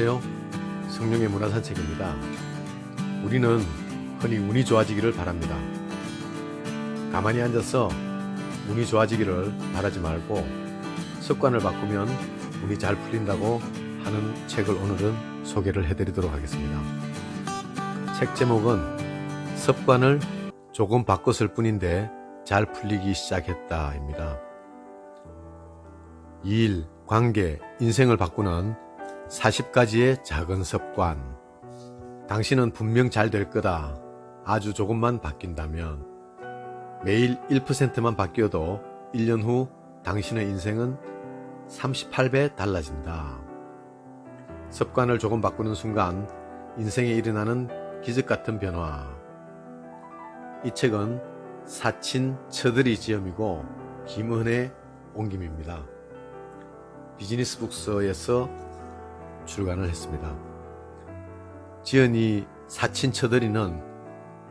안녕하세요. 성룡의 문화산책입니다. 우리는 흔히 운이 좋아지기를 바랍니다. 가만히 앉아서 운이 좋아지기를 바라지 말고 습관을 바꾸면 운이 잘 풀린다고 하는 책을 오늘은 소개를 해드리도록 하겠습니다. 책 제목은 습관을 조금 바꿨을 뿐인데 잘 풀리기 시작했다입니다. 일, 관계, 인생을 바꾸는 40가지의 작은 습관. 당신은 분명 잘 될 거다. 아주 조금만 바뀐다면. 매일 1%만 바뀌어도 1년 후 당신의 인생은 38배 달라진다. 습관을 조금 바꾸는 순간 인생에 일어나는 기적 같은 변화. 이 책은 사친 처들이 지음이고 김은혜 옮김입니다. 비즈니스 북스에서 출간을 했습니다. 지연이 사친 처들이는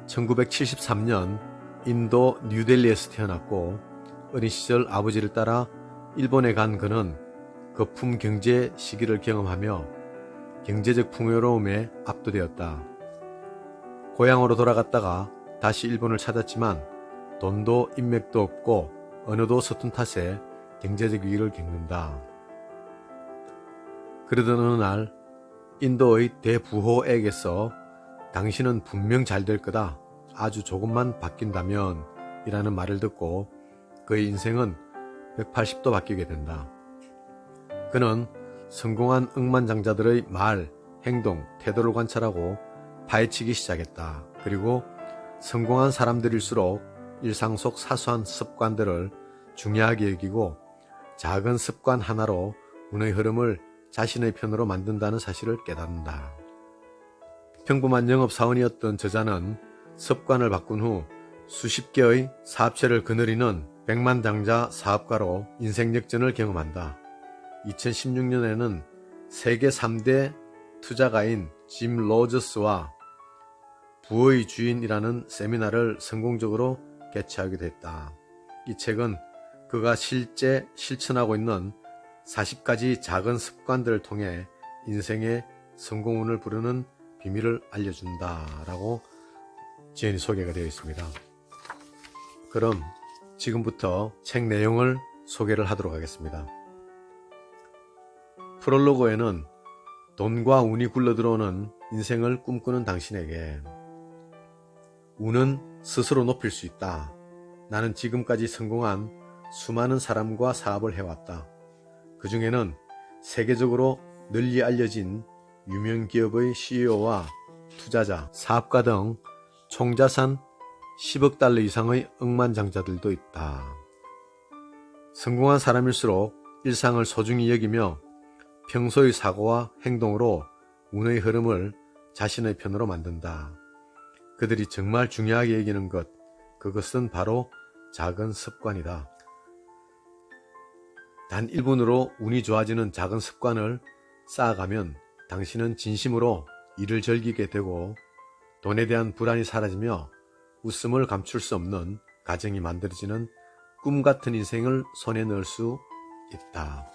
1973년 인도 뉴델리에서 태어났고 어린 시절 아버지를 따라 일본에 간 그는 거품 경제 시기를 경험하며 경제적 풍요로움에 압도되었다. 고향으로 돌아갔다가 다시 일본을 찾았지만 돈도 인맥도 없고 언어도 서툰 탓에 경제적 위기를 겪는다. 그러던 어느 날 인도의 대부호에게서 당신은 분명 잘 될 거다. 아주 조금만 바뀐다면 이라는 말을 듣고 그의 인생은 180도 바뀌게 된다. 그는 성공한 억만장자들의 말, 행동, 태도를 관찰하고 파헤치기 시작했다. 그리고 성공한 사람들일수록 일상 속 사소한 습관들을 중요하게 여기고 작은 습관 하나로 운의 흐름을 자신의 편으로 만든다는 사실을 깨닫는다. 평범한 영업사원이었던 저자는 습관을 바꾼 후 수십 개의 사업체를 거느리는 백만장자 사업가로 인생 역전을 경험한다. 2016년에는 세계 3대 투자가인 짐 로저스와 부의 주인이라는 세미나를 성공적으로 개최하게 됐다. 이 책은 그가 실제 실천하고 있는 40가지 작은 습관들을 통해 인생의 성공운을 부르는 비밀을 알려준다 라고 지연이 소개가 되어 있습니다. 그럼 지금부터 책 내용을 소개를 하도록 하겠습니다. 프롤로그에는 돈과 운이 굴러들어오는 인생을 꿈꾸는 당신에게 운은 스스로 높일 수 있다. 나는 지금까지 성공한 수많은 사람과 사업을 해왔다. 그 중에는 세계적으로 널리 알려진 유명 기업의 CEO와 투자자, 사업가 등 총자산 10억 달러 이상의 억만장자들도 있다. 성공한 사람일수록 일상을 소중히 여기며 평소의 사고와 행동으로 운의 흐름을 자신의 편으로 만든다. 그들이 정말 중요하게 여기는 것, 그것은 바로 작은 습관이다. 단 1분으로 운이 좋아지는 작은 습관을 쌓아가면 당신은 진심으로 일을 즐기게 되고 돈에 대한 불안이 사라지며 웃음을 감출 수 없는 가정이 만들어지는 꿈 같은 인생을 손에 넣을 수 있다.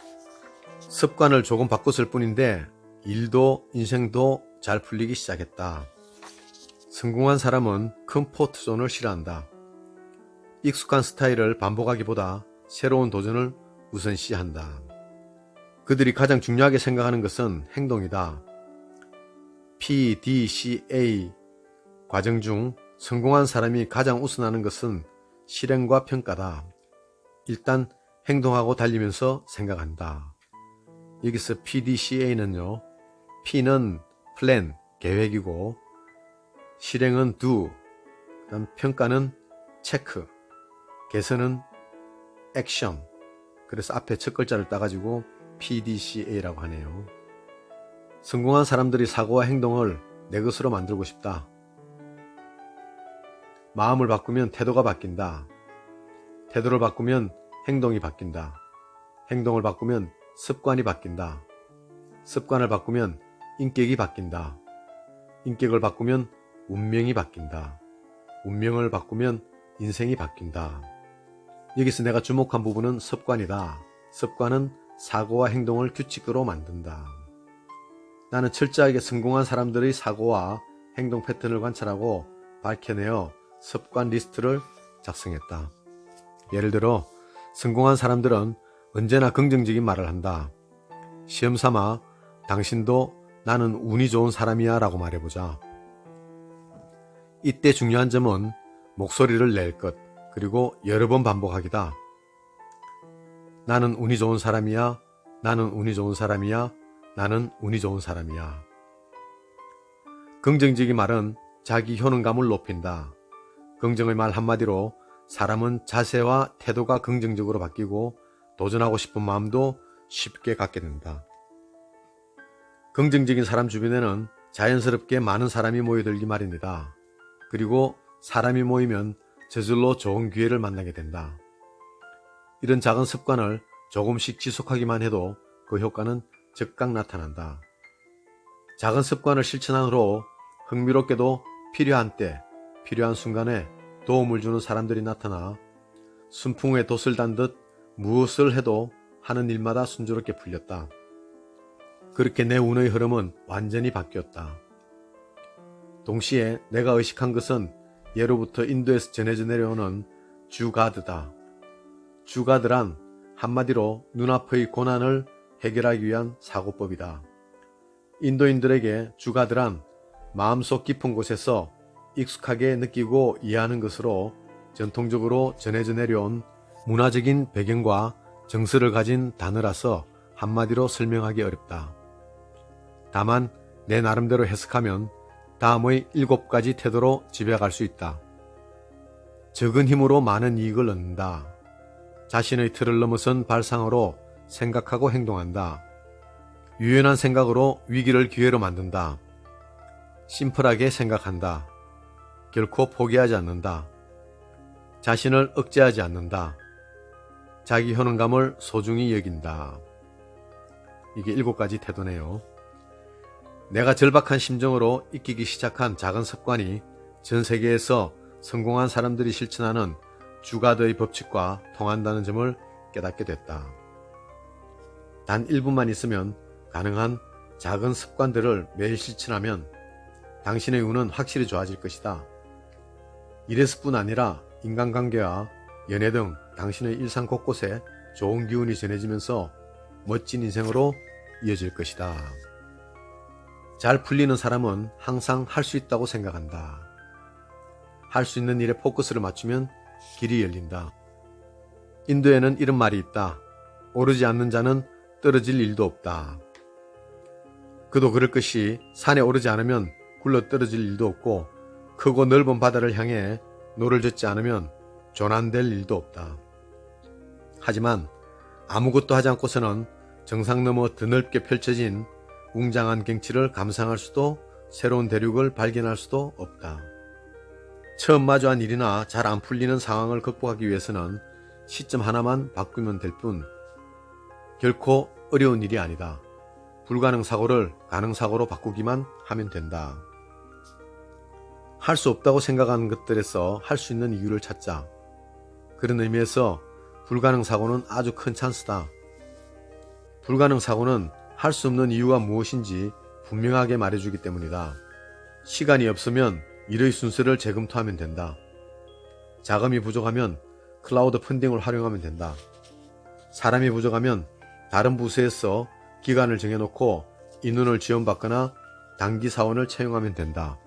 습관을 조금 바꿨을 뿐인데 일도 인생도 잘 풀리기 시작했다. 성공한 사람은 컴포트존을 싫어한다. 익숙한 스타일을 반복하기보다 새로운 도전을 우선시한다. 그들이 가장 중요하게 생각하는 것은 행동이다. PDCA 과정 중 성공한 사람이 가장 우선하는 것은 실행과 평가다. 일단 행동하고 달리면서 생각한다. 여기서 PDCA는요, P는 플랜, 계획이고, 실행은 do, 평가는 체크, 개선은 액션. 그래서 앞에 첫 글자를 따가지고 PDCA라고 하네요. 성공한 사람들이 사고와 행동을 내 것으로 만들고 싶다. 마음을 바꾸면 태도가 바뀐다. 태도를 바꾸면 행동이 바뀐다. 행동을 바꾸면 습관이 바뀐다. 습관을 바꾸면 인격이 바뀐다. 인격을 바꾸면 운명이 바뀐다. 운명을 바꾸면 인생이 바뀐다. 여기서 내가 주목한 부분은 습관이다. 습관은 사고와 행동을 규칙으로 만든다. 나는 철저하게 성공한 사람들의 사고와 행동 패턴을 관찰하고 밝혀내어 습관 리스트를 작성했다. 예를 들어 성공한 사람들은 언제나 긍정적인 말을 한다. 시험 삼아 당신도 나는 운이 좋은 사람이야 라고 말해보자. 이때 중요한 점은 목소리를 낼 것, 그리고 여러 번 반복하기다. 나는 운이 좋은 사람이야. 나는 운이 좋은 사람이야. 나는 운이 좋은 사람이야. 긍정적인 말은 자기 효능감을 높인다. 긍정의 말 한마디로 사람은 자세와 태도가 긍정적으로 바뀌고 도전하고 싶은 마음도 쉽게 갖게 된다. 긍정적인 사람 주변에는 자연스럽게 많은 사람이 모여들기 마련이다. 그리고 사람이 모이면 저절로 좋은 기회를 만나게 된다. 이런 작은 습관을 조금씩 지속하기만 해도 그 효과는 즉각 나타난다. 작은 습관을 실천한 후로 흥미롭게도 필요한 때, 필요한 순간에 도움을 주는 사람들이 나타나 순풍에 돛을 단 듯 무엇을 해도 하는 일마다 순조롭게 풀렸다. 그렇게 내 운의 흐름은 완전히 바뀌었다. 동시에 내가 의식한 것은 예로부터 인도에서 전해져 내려오는 주가드다. 주가드란 한마디로 눈앞의 고난을 해결하기 위한 사고법이다. 인도인들에게 주가드란 마음속 깊은 곳에서 익숙하게 느끼고 이해하는 것으로 전통적으로 전해져 내려온 문화적인 배경과 정서를 가진 단어라서 한마디로 설명하기 어렵다. 다만 내 나름대로 해석하면 다음의 일곱 가지 태도로 집약할 수 있다. 적은 힘으로 많은 이익을 얻는다. 자신의 틀을 넘어선 발상으로 생각하고 행동한다. 유연한 생각으로 위기를 기회로 만든다. 심플하게 생각한다. 결코 포기하지 않는다. 자신을 억제하지 않는다. 자기 효능감을 소중히 여긴다. 이게 일곱 가지 태도네요. 내가 절박한 심정으로 익히기 시작한 작은 습관이 전 세계에서 성공한 사람들이 실천하는 주가드의 법칙과 통한다는 점을 깨닫게 됐다. 단 1분만 있으면 가능한 작은 습관들을 매일 실천하면 당신의 운은 확실히 좋아질 것이다. 이래서뿐 아니라 인간관계와 연애 등 당신의 일상 곳곳에 좋은 기운이 전해지면서 멋진 인생으로 이어질 것이다. 잘 풀리는 사람은 항상 할 수 있다고 생각한다. 할 수 있는 일에 포커스를 맞추면 길이 열린다. 인도에는 이런 말이 있다. 오르지 않는 자는 떨어질 일도 없다. 그도 그럴 것이 산에 오르지 않으면 굴러 떨어질 일도 없고 크고 넓은 바다를 향해 노를 젓지 않으면 조난될 일도 없다. 하지만 아무것도 하지 않고서는 정상 너머 드넓게 펼쳐진 웅장한 경치를 감상할 수도 새로운 대륙을 발견할 수도 없다. 처음 마주한 일이나 잘 안 풀리는 상황을 극복하기 위해서는 시점 하나만 바꾸면 될 뿐 결코 어려운 일이 아니다. 불가능 사고를 가능 사고로 바꾸기만 하면 된다. 할 수 없다고 생각하는 것들에서 할 수 있는 이유를 찾자. 그런 의미에서 불가능 사고는 아주 큰 찬스다. 불가능 사고는 할 수 없는 이유가 무엇인지 분명하게 말해주기 때문이다. 시간이 없으면 일의 순서를 재검토하면 된다. 자금이 부족하면 클라우드 펀딩을 활용하면 된다. 사람이 부족하면 다른 부서에서 기간을 정해놓고 인원을 지원받거나 단기 사원을 채용하면 된다.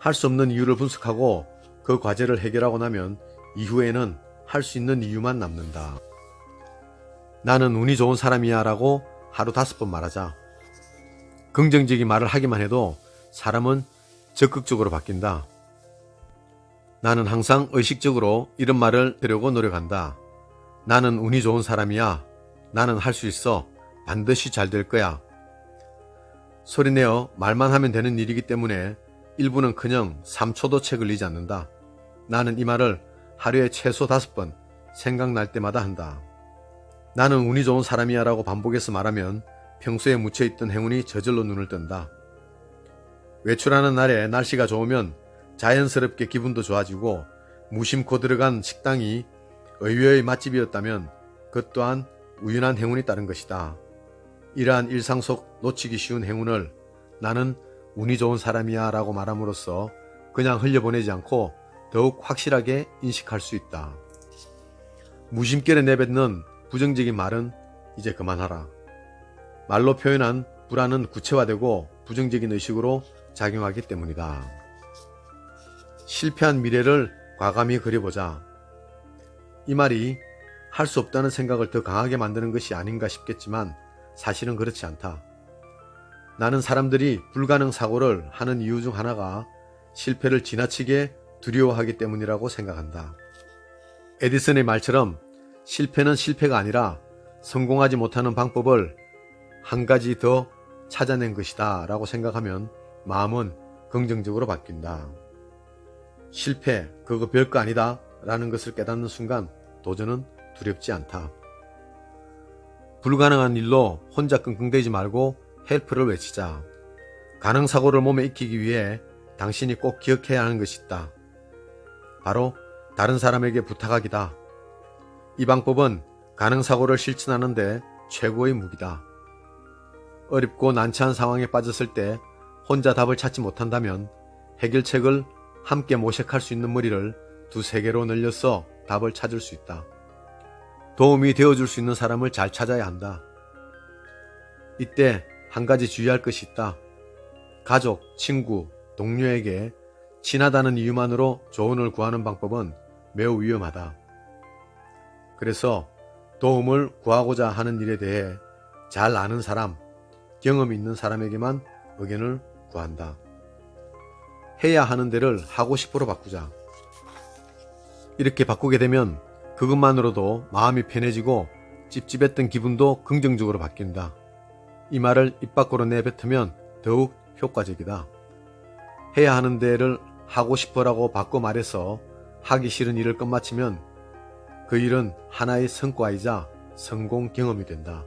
할 수 없는 이유를 분석하고 그 과제를 해결하고 나면 이후에는 할 수 있는 이유만 남는다. 나는 운이 좋은 사람이야 라고 하루 다섯 번 말하자. 긍정적인 말을 하기만 해도 사람은 적극적으로 바뀐다. 나는 항상 의식적으로 이런 말을 들으려고 노력한다. 나는 운이 좋은 사람이야. 나는 할 수 있어. 반드시 잘 될 거야. 소리내어 말만 하면 되는 일이기 때문에 일부는 그냥 3초도 채 걸리지 않는다. 나는 이 말을 하루에 최소 다섯 번 생각날 때마다 한다. 나는 운이 좋은 사람이야 라고 반복해서 말하면 평소에 묻혀있던 행운이 저절로 눈을 뜬다. 외출하는 날에 날씨가 좋으면 자연스럽게 기분도 좋아지고 무심코 들어간 식당이 의외의 맛집이었다면 그 또한 우연한 행운이 따른 것이다. 이러한 일상 속 놓치기 쉬운 행운을 나는 운이 좋은 사람이야 라고 말함으로써 그냥 흘려보내지 않고 더욱 확실하게 인식할 수 있다. 무심결에 내뱉는 부정적인 말은 이제 그만하라. 말로 표현한 불안은 구체화되고 부정적인 의식으로 작용하기 때문이다. 실패한 미래를 과감히 그려보자. 이 말이 할 수 없다는 생각을 더 강하게 만드는 것이 아닌가 싶겠지만 사실은 그렇지 않다. 나는 사람들이 불가능 사고를 하는 이유 중 하나가 실패를 지나치게 두려워하기 때문이라고 생각한다. 에디슨의 말처럼 실패는 실패가 아니라 성공하지 못하는 방법을 한 가지 더 찾아낸 것이다 라고 생각하면 마음은 긍정적으로 바뀐다. 실패, 그거 별거 아니다 라는 것을 깨닫는 순간 도전은 두렵지 않다. 불가능한 일로 혼자 끙끙대지 말고 헬프를 외치자. 가능 사고를 몸에 익히기 위해 당신이 꼭 기억해야 하는 것이 있다. 바로 다른 사람에게 부탁하기다. 이 방법은 가능사고를 실천하는데 최고의 무기다. 어렵고 난처한 상황에 빠졌을 때 혼자 답을 찾지 못한다면 해결책을 함께 모색할 수 있는 머리를 두세 개로 늘려서 답을 찾을 수 있다. 도움이 되어줄 수 있는 사람을 잘 찾아야 한다. 이때 한 가지 주의할 것이 있다. 가족, 친구, 동료에게 친하다는 이유만으로 조언을 구하는 방법은 매우 위험하다. 그래서 도움을 구하고자 하는 일에 대해 잘 아는 사람, 경험 있는 사람에게만 의견을 구한다. 해야 하는 데를 하고 싶어로 바꾸자. 이렇게 바꾸게 되면 그것만으로도 마음이 편해지고 찝찝했던 기분도 긍정적으로 바뀐다. 이 말을 입 밖으로 내뱉으면 더욱 효과적이다. 해야 하는 데를 하고 싶어라고 바꿔 말해서 하기 싫은 일을 끝마치면 그 일은 하나의 성과이자 성공 경험이 된다.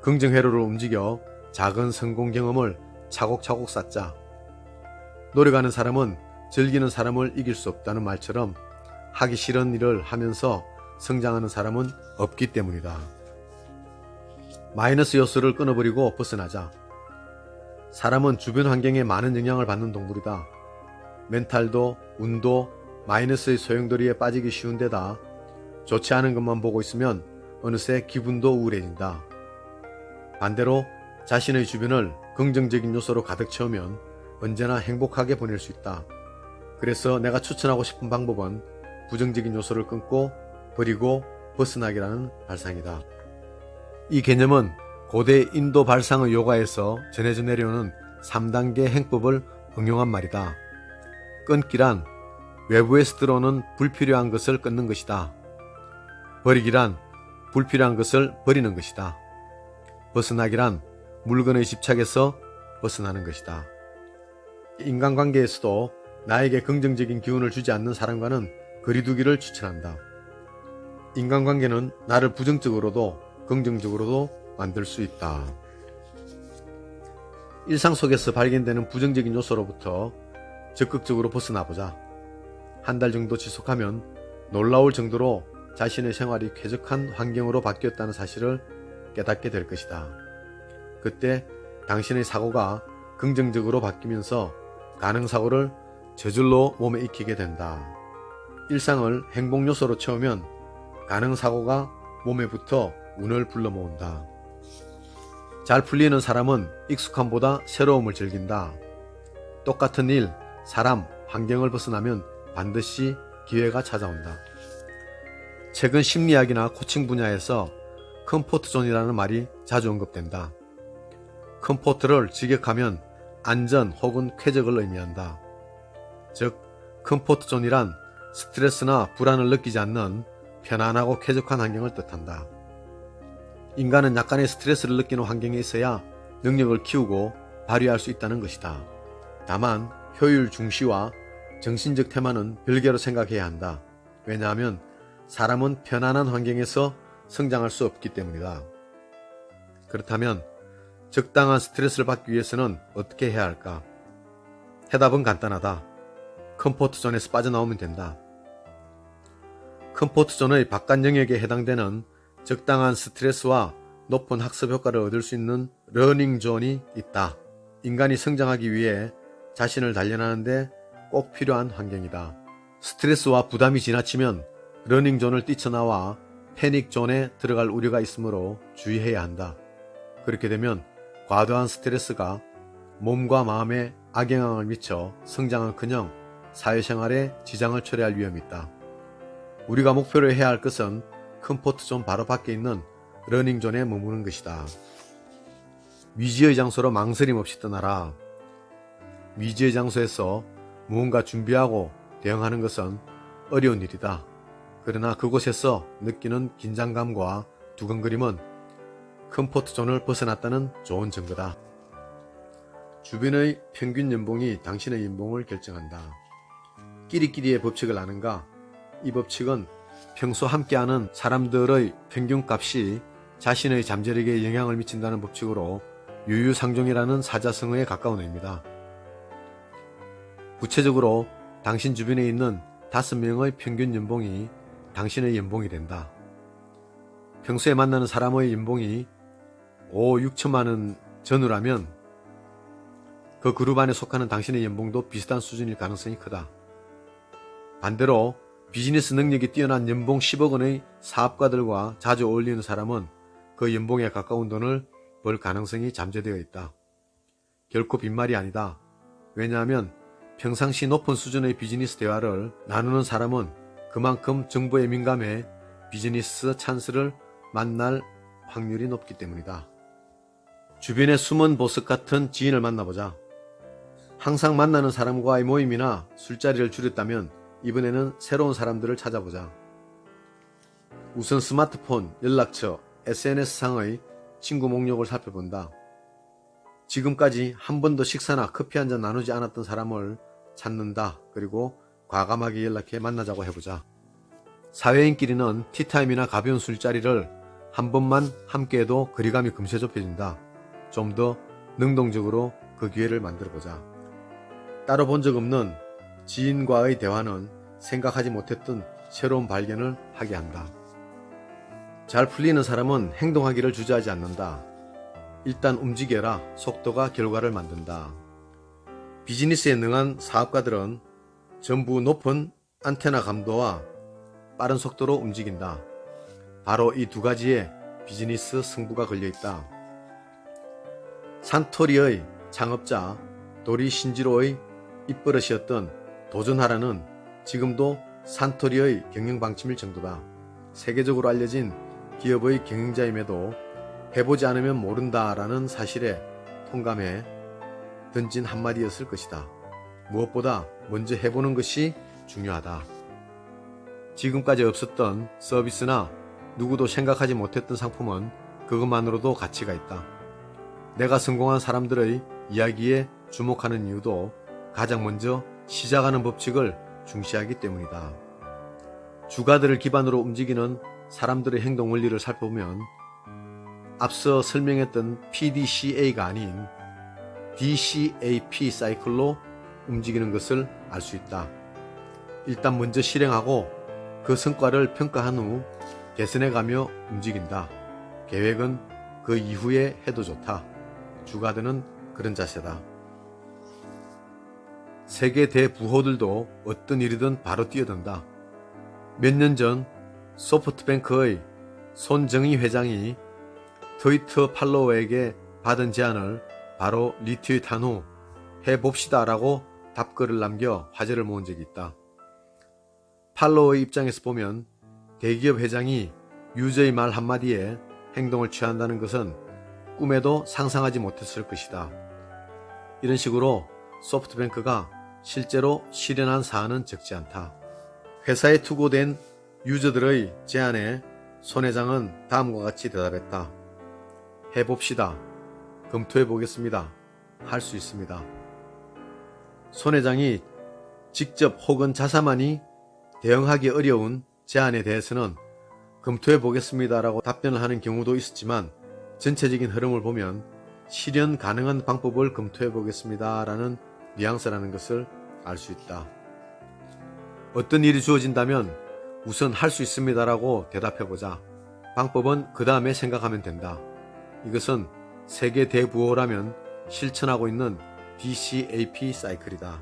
긍정 회로를 움직여 작은 성공 경험을 차곡차곡 쌓자. 노력하는 사람은 즐기는 사람을 이길 수 없다는 말처럼 하기 싫은 일을 하면서 성장하는 사람은 없기 때문이다. 마이너스 요소를 끊어버리고 벗어나자. 사람은 주변 환경에 많은 영향을 받는 동물이다. 멘탈도, 운도, 마이너스의 소용돌이에 빠지기 쉬운 데다 좋지 않은 것만 보고 있으면 어느새 기분도 우울해진다. 반대로 자신의 주변을 긍정적인 요소로 가득 채우면 언제나 행복하게 보낼 수 있다. 그래서 내가 추천하고 싶은 방법은 부정적인 요소를 끊고 버리고 벗어나기라는 발상이다. 이 개념은 고대 인도 발상의 요가에서 전해져 내려오는 3단계 행법을 응용한 말이다. 끊기란 외부에서 들어오는 불필요한 것을 끊는 것이다. 버리기란 불필요한 것을 버리는 것이다. 벗어나기란 물건의 집착에서 벗어나는 것이다. 인간관계에서도 나에게 긍정적인 기운을 주지 않는 사람과는 거리두기를 추천한다. 인간관계는 나를 부정적으로도 긍정적으로도 만들 수 있다. 일상 속에서 발견되는 부정적인 요소로부터 적극적으로 벗어나보자. 한 달 정도 지속하면 놀라울 정도로 자신의 생활이 쾌적한 환경으로 바뀌었다는 사실을 깨닫게 될 것이다. 그때 당신의 사고가 긍정적으로 바뀌면서 가능사고를 저절로 몸에 익히게 된다. 일상을 행복 요소로 채우면 가능사고가 몸에 붙어 운을 불러 모은다. 잘 풀리는 사람은 익숙함보다 새로움을 즐긴다. 똑같은 일, 사람, 환경을 벗어나면 반드시 기회가 찾아온다. 최근 심리학이나 코칭 분야에서 컴포트존이라는 말이 자주 언급된다. 컴포트를 직역하면 안전 혹은 쾌적을 의미한다. 즉, 컴포트존이란 스트레스나 불안을 느끼지 않는 편안하고 쾌적한 환경을 뜻한다. 인간은 약간의 스트레스를 느끼는 환경에 있어야 능력을 키우고 발휘할 수 있다는 것이다. 다만 효율 중시와 정신적 테마는 별개로 생각해야 한다. 왜냐하면 사람은 편안한 환경에서 성장할 수 없기 때문이다. 그렇다면 적당한 스트레스를 받기 위해서는 어떻게 해야 할까? 해답은 간단하다. 컴포트 존에서 빠져나오면 된다. 컴포트 존의 바깥 영역에 해당되는 적당한 스트레스와 높은 학습 효과를 얻을 수 있는 러닝 존이 있다. 인간이 성장하기 위해 자신을 단련하는데 꼭 필요한 환경이다. 스트레스와 부담이 지나치면 러닝존을 뛰쳐나와 패닉존에 들어갈 우려가 있으므로 주의해야 한다. 그렇게 되면 과도한 스트레스가 몸과 마음에 악영향을 미쳐 성장은 커녕 사회생활에 지장을 초래할 위험이 있다. 우리가 목표로 해야 할 것은 컴포트존 바로 밖에 있는 러닝존에 머무는 것이다. 미지의 장소로 망설임 없이 떠나라. 미지의 장소에서 무언가 준비하고 대응하는 것은 어려운 일이다. 그러나 그곳에서 느끼는 긴장감과 두근거림은 컴포트존을 벗어났다는 좋은 증거다. 주변의 평균 연봉이 당신의 연봉을 결정한다. 끼리끼리의 법칙을 아는가? 이 법칙은 평소 함께하는 사람들의 평균값이 자신의 잠재력에 영향을 미친다는 법칙으로 유유상종이라는 사자성어에 가까운 의미다. 구체적으로 당신 주변에 있는 다섯 명의 평균 연봉이 당신의 연봉이 된다. 평소에 만나는 사람의 연봉이 5, 6천만 원 전후라면 그 그룹 안에 속하는 당신의 연봉도 비슷한 수준일 가능성이 크다. 반대로 비즈니스 능력이 뛰어난 연봉 10억 원의 사업가들과 자주 어울리는 사람은 그 연봉에 가까운 돈을 벌 가능성이 잠재되어 있다. 결코 빈말이 아니다. 왜냐하면 평상시 높은 수준의 비즈니스 대화를 나누는 사람은 그만큼 정보에 민감해 비즈니스 찬스를 만날 확률이 높기 때문이다. 주변의 숨은 보석 같은 지인을 만나보자. 항상 만나는 사람과의 모임이나 술자리를 줄였다면 이번에는 새로운 사람들을 찾아보자. 우선 스마트폰, 연락처, SNS상의 친구 목록을 살펴본다. 지금까지 한 번도 식사나 커피 한 잔 나누지 않았던 사람을 찾는다. 그리고 과감하게 연락해 만나자고 해보자. 사회인끼리는 티타임이나 가벼운 술자리를 한 번만 함께해도 거리감이 금세 좁혀진다. 좀 더 능동적으로 그 기회를 만들어보자. 따로 본 적 없는 지인과의 대화는 생각하지 못했던 새로운 발견을 하게 한다. 잘 풀리는 사람은 행동하기를 주저하지 않는다. 일단 움직여라. 속도가 결과를 만든다. 비즈니스에 능한 사업가들은 전부 높은 안테나 감도와 빠른 속도로 움직인다. 바로 이 두 가지에 비즈니스 승부가 걸려 있다. 산토리의 창업자 도리 신지로의 입버릇이었던 도전하라는 지금도 산토리의 경영 방침일 정도다. 세계적으로 알려진 기업의 경영자임에도 해보지 않으면 모른다라는 사실에 통감해 던진 한마디였을 것이다. 무엇보다 먼저 해보는 것이 중요하다. 지금까지 없었던 서비스나 누구도 생각하지 못했던 상품은 그것만으로도 가치가 있다. 내가 성공한 사람들의 이야기에 주목하는 이유도 가장 먼저 시작하는 법칙을 중시하기 때문이다. 주가들을 기반으로 움직이는 사람들의 행동 원리를 살펴보면 앞서 설명했던 PDCA가 아닌 DCAP 사이클로 움직이는 것을 알 수 있다. 일단 먼저 실행하고 그 성과를 평가한 후 개선해가며 움직인다. 계획은 그 이후에 해도 좋다. 주가드는 그런 자세다. 세계 대부호들도 어떤 일이든 바로 뛰어든다. 몇 년 전 소프트뱅크의 손정희 회장이 트위터 팔로워에게 받은 제안을 바로 리트윗한 후 해봅시다라고 답글을 남겨 화제를 모은 적이 있다. 팔로워의 입장에서 보면 대기업 회장이 유저의 말 한마디에 행동을 취한다는 것은 꿈에도 상상하지 못했을 것이다. 이런 식으로 소프트뱅크가 실제로 실현한 사안은 적지 않다. 회사에 투고된 유저들의 제안에 손 회장은 다음과 같이 대답했다. 해봅시다. 검토해 보겠습니다. 할 수 있습니다. 손 회장이 직접 혹은 자사만이 대응하기 어려운 제안에 대해서는 검토해 보겠습니다라고 답변을 하는 경우도 있었지만 전체적인 흐름을 보면 실현 가능한 방법을 검토해 보겠습니다라는 뉘앙스라는 것을 알 수 있다. 어떤 일이 주어진다면 우선 할 수 있습니다라고 대답해 보자. 방법은 그 다음에 생각하면 된다. 이것은 세계 대부호라면 실천하고 있는 DCAP 사이클이다.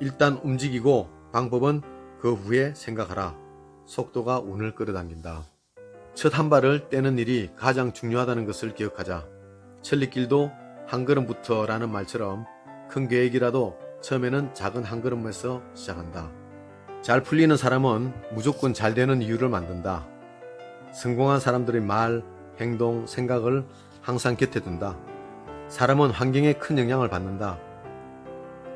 일단 움직이고 방법은 그 후에 생각하라. 속도가 운을 끌어당긴다. 첫 한 발을 떼는 일이 가장 중요하다는 것을 기억하자. 천리길도 한 걸음부터 라는 말처럼 큰 계획이라도 처음에는 작은 한 걸음에서 시작한다. 잘 풀리는 사람은 무조건 잘 되는 이유를 만든다. 성공한 사람들의 말, 행동, 생각을 항상 곁에 둔다. 사람은 환경에 큰 영향을 받는다.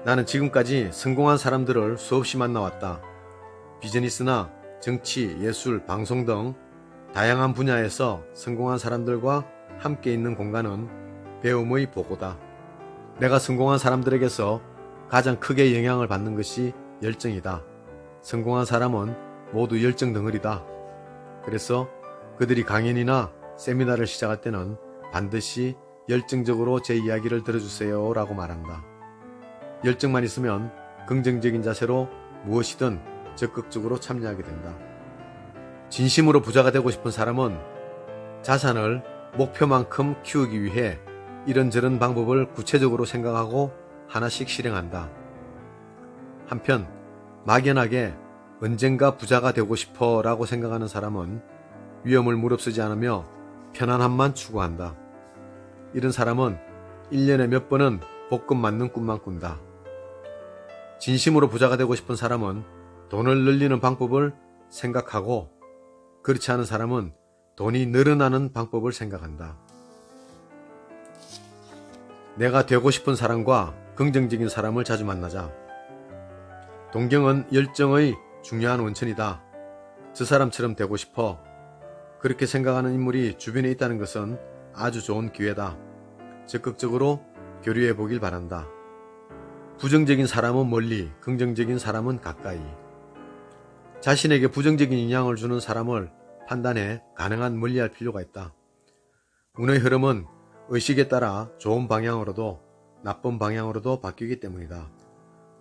나는 지금까지 성공한 사람들을 수없이 만나왔다. 비즈니스나 정치, 예술, 방송 등 다양한 분야에서 성공한 사람들과 함께 있는 공간은 배움의 보고다. 내가 성공한 사람들에게서 가장 크게 영향을 받는 것이 열정이다. 성공한 사람은 모두 열정 덩어리다. 그래서 그들이 강연이나 세미나를 시작할 때는 반드시 열정적으로 제 이야기를 들어주세요 라고 말한다. 열정만 있으면 긍정적인 자세로 무엇이든 적극적으로 참여하게 된다. 진심으로 부자가 되고 싶은 사람은 자산을 목표만큼 키우기 위해 이런저런 방법을 구체적으로 생각하고 하나씩 실행한다. 한편 막연하게 언젠가 부자가 되고 싶어 라고 생각하는 사람은 위험을 무릅쓰지 않으며 편안함만 추구한다. 이런 사람은 1년에 몇 번은 볶음 맞는 꿈만 꾼다. 진심으로 부자가 되고 싶은 사람은 돈을 늘리는 방법을 생각하고 그렇지 않은 사람은 돈이 늘어나는 방법을 생각한다. 내가 되고 싶은 사람과 긍정적인 사람을 자주 만나자. 동경은 열정의 중요한 원천이다. 저 사람처럼 되고 싶어. 그렇게 생각하는 인물이 주변에 있다는 것은 아주 좋은 기회다. 적극적으로 교류해 보길 바란다. 부정적인 사람은 멀리, 긍정적인 사람은 가까이. 자신에게 부정적인 영향을 주는 사람을 판단해 가능한 멀리할 필요가 있다. 운의 흐름은 의식에 따라 좋은 방향으로도 나쁜 방향으로도 바뀌기 때문이다.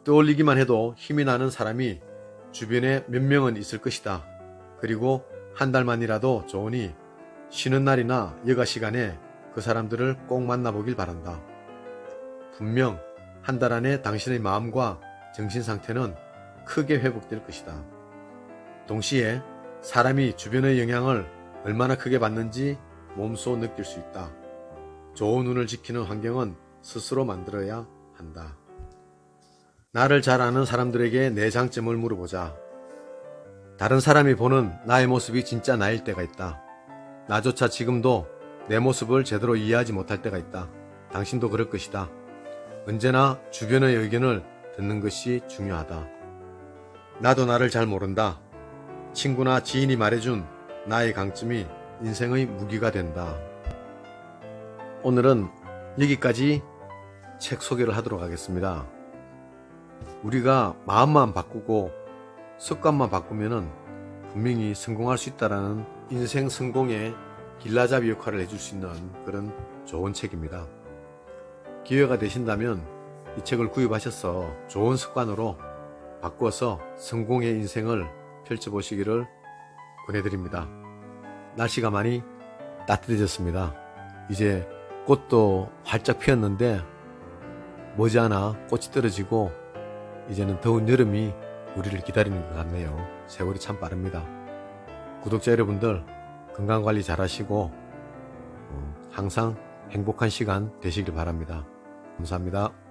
떠올리기만 해도 힘이 나는 사람이 주변에 몇 명은 있을 것이다. 그리고 한 달만이라도 좋으니 쉬는 날이나 여가 시간에 그 사람들을 꼭 만나보길 바란다. 분명 한 달 안에 당신의 마음과 정신 상태는 크게 회복될 것이다. 동시에 사람이 주변의 영향을 얼마나 크게 받는지 몸소 느낄 수 있다. 좋은 운을 지키는 환경은 스스로 만들어야 한다. 나를 잘 아는 사람들에게 내 장점을 물어보자. 다른 사람이 보는 나의 모습이 진짜 나일 때가 있다. 나조차 지금도 내 모습을 제대로 이해하지 못할 때가 있다. 당신도 그럴 것이다. 언제나 주변의 의견을 듣는 것이 중요하다. 나도 나를 잘 모른다. 친구나 지인이 말해준 나의 강점이 인생의 무기가 된다. 오늘은 여기까지 책 소개를 하도록 하겠습니다. 우리가 마음만 바꾸고 습관만 바꾸면은 분명히 성공할 수 있다라는 인생 성공의 길라잡이 역할을 해줄 수 있는 그런 좋은 책입니다. 기회가 되신다면 이 책을 구입하셔서 좋은 습관으로 바꿔서 성공의 인생을 펼쳐보시기를 권해드립니다. 날씨가 많이 따뜻해졌습니다. 이제 꽃도 활짝 피었는데 머지않아 꽃이 떨어지고 이제는 더운 여름이 우리를 기다리는 것 같네요. 세월이 참 빠릅니다. 구독자 여러분들 건강관리 잘 하시고 어, 항상 행복한 시간 되시길 바랍니다. 감사합니다.